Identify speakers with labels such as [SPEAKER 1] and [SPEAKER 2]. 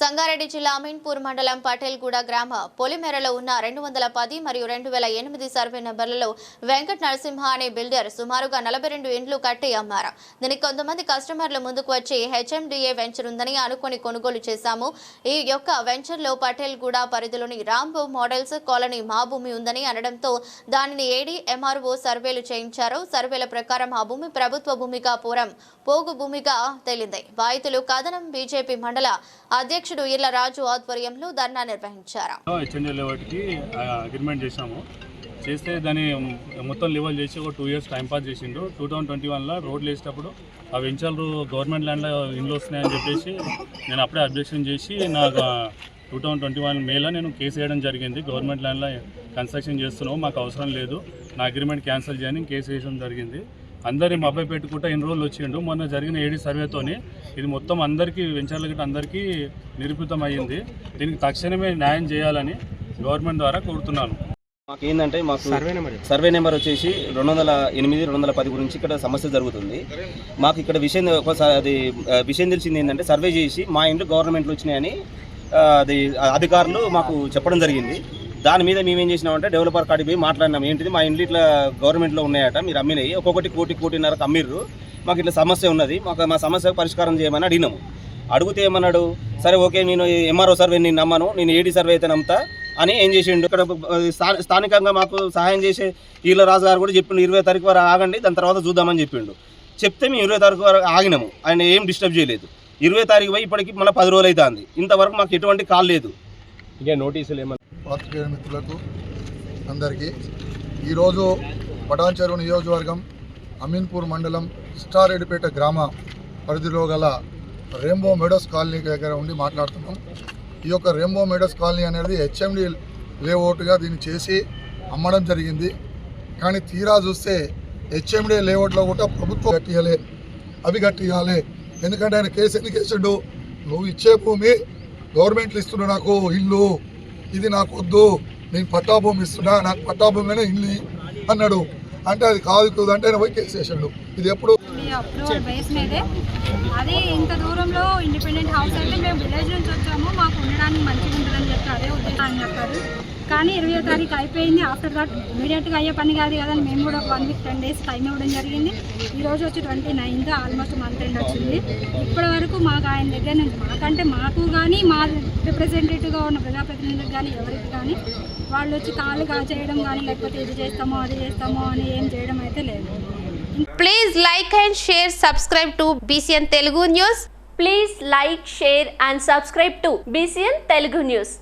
[SPEAKER 1] సంగారెడ్డి జిల్లా అమీన్పూర్ మండలం పటేల్గూడ గ్రామ పొలిమేరలో ఉన్న రెండు వందల పది మరియు రెండు వేల ఎనిమిది సర్వే నెంబర్లలో వెంకట నరసింహ అనే బిల్డర్ సుమారుగా నలభై రెండు ఇండ్లు కట్టి అమ్మారు. దీనికి కొంతమంది కస్టమర్లు ముందుకు వచ్చి హెచ్ఎండిఏ వెంచర్ ఉందని అనుకుని కొనుగోలు చేశాము. ఈ యొక్క వెంచర్లో పటేల్గూడ పరిధిలోని రాంబో మోడల్స్ కాలనీ మా భూమి ఉందని అనడంతో దానిని ఏడీ ఎంఆర్ఓ సర్వేలు చేయించారు. సర్వేల ప్రకారం ఆ భూమి ప్రభుత్వ భూమిగా పూరం పోగు భూమిగా తేలింది. బాధితులు కథనం బీజేపీ మండల అధ్యక్షుడు ఇళ్ళ రాజు ఆధ్వర్యంలో ధర్నా నిర్వహించారు.
[SPEAKER 2] హెచ్ఎండి లెవెల్కి అగ్రిమెంట్ చేసాము చేస్తే దాన్ని మొత్తం లెవెల్ చేసి ఒక టూ ఇయర్స్ టైం పాస్ చేసిండు. టూ థౌజండ్ ట్వంటీ వన్లో రోడ్లు వేసేటప్పుడు ఆ వెంచాలు గవర్నమెంట్ ల్యాండ్లో ఇండ్లు వస్తున్నాయని చెప్పేసి నేను అప్పుడే అబ్జెక్షన్ చేసి నాకు టూ థౌజండ్ ట్వంటీ వన్ మేలో నేను కేసు వేయడం జరిగింది. గవర్నమెంట్ ల్యాండ్లో కన్స్ట్రక్షన్ చేస్తున్నావు మాకు అవసరం లేదు. నా అగ్రిమెంట్ క్యాన్సిల్ చేయని కేసు వేయడం జరిగింది. అందరి మబ్బై పెట్టుకుంటా ఎన్ని రోజులు వచ్చిండు. మొన్న జరిగిన ఏడీ సర్వేతోని ఇది మొత్తం అందరికీ వెంచర్ల గిట్ట అందరికీ నిరూపితం అయ్యింది దీనికి తక్షణమే న్యాయం చేయాలని గవర్నమెంట్ ద్వారా కోరుతున్నాను.
[SPEAKER 3] మాకు ఏంటంటే మాకు సర్వే నెంబర్ సర్వే నెంబర్ వచ్చేసి రెండు వందల ఎనిమిది రెండు వందల పది గురించి ఇక్కడ సమస్య జరుగుతుంది. మాకు ఇక్కడ విషయం ఒకసారి అది విషయం తెలిసింది ఏంటంటే సర్వే చేసి మా ఇంట్లో గవర్నమెంట్లు వచ్చినాయని ఆ, అది అధికారులు మాకు చెప్పడం జరిగింది. దాని మీద మేము ఏం చేసినామంటే డెవలపర్ కాడికి పోయి మాట్లాడినాం. ఏంటిది? మా ఇంట్లో ఇట్లా గవర్నమెంట్లో ఉన్నాయట మీరు అమ్మినాయి. ఒక్కొక్కటి కోటి కోటిన్నరకు అమ్మిర్రు. మాకు ఇట్లా సమస్య ఉన్నది మాకు మా సమస్య పరిష్కారం చేయమని అడిగినాము. అడిగితే ఏమన్నాడు? సరే ఓకే నేను ఎంఆర్ఓ సర్వే నేను నమ్మను నేను ఏడీ సర్వే అయితే నమ్ముతా అని ఏం చేసిండు? ఇక్కడ స్థా- స్థానికంగా మాకు సహాయం చేసే ఈల రాజు గారు కూడా చెప్పిండు ఇరవై తారీఖు వరకు ఆగండి దాని తర్వాత చూద్దామని చెప్పిండు. చెప్తే మేము ఇరవై తారీఖు వరకు ఆగినాము ఆయన ఏం డిస్టర్బ్ చేయలేదు. ఇరవై తారీఖు పోయి ఇప్పటికి మళ్ళీ పది రోజులు అవుతుంది ఇంతవరకు మాకు ఎటువంటి కాల్ లేదు.
[SPEAKER 4] ఇంకా నోటీసులు ఏమన్నా
[SPEAKER 5] పాత్రికేయ మిత్రులకు అందరికీ. ఈరోజు పటాన్చెరు నియోజకవర్గం అమీన్పూర్ మండలం స్టారెడ్డిపేట గ్రామ పరిధిలో గల రెయిన్బో మెడోస్ కాలనీ దగ్గర ఉండి మాట్లాడుతున్నాం. ఈ యొక్క రెయిన్బో మెడోస్ కాలనీ అనేది హెచ్ఎండి లేఅవుట్గా దీన్ని చేసి అమ్మడం జరిగింది. కానీ తీరా చూస్తే హెచ్ఎండి లేఅవుట్లో కూడా ప్రభుత్వం కట్టియలే అవి కట్టియాలి. ఎందుకంటే ఆయన కేసు ఎందుకు వేసిండు? నువ్వు ఇచ్చే భూమి గవర్నమెంట్లు ఇస్తున్నా నాకు ఇల్లు. ఇది నాకు వద్దు. నేను పట్టా భూమి ఇస్తున్నా. నాకు పట్టా భూమిలోనే ఇల్లు అన్నాడు. అంటే అది కాదు కూడదు అంటే ఆయన పోయి కేసు వేసాడు ఇది ఎప్పుడు?
[SPEAKER 6] మీ అప్రూవల్ బేస్ మీదే. అది ఇంత దూరంలో ఇండిపెండెంట్ హౌస్ అయితే మేము విలేజ్ నుంచి వచ్చాము మాకు ఉండడానికి మంచిగా ఉంటుందని అదే ఉద్దేశం అని చెప్పారు కానీ ఇరవై తారీఖు అయిపోయింది. ఆఫ్టర్ దట్ ఇమీడియట్గా అయ్యే పని కాదు కదా అని మేము కూడా ఒక one week ten days time ఇవ్వడం జరిగింది. ఈ రోజు వచ్చి twenty ninth almost month end వచ్చింది. ఇప్పటి వరకు మాకు ఆయన దగ్గర నుంచి మాకంటే మాకు కానీ మా రిప్రజెంటేటివ్గా ఉన్న ప్రజాప్రతినిధులకు కానీ ఎవరికి కానీ వాళ్ళు వచ్చి కాలు కా చేయడం కానీ లేకపోతే ఇది చేస్తామో అది చేస్తామో అని ఏం చేయడం అయితే లేదు.
[SPEAKER 7] Please like and share subscribe to BCN Telugu news
[SPEAKER 8] please like share and subscribe to BCN Telugu news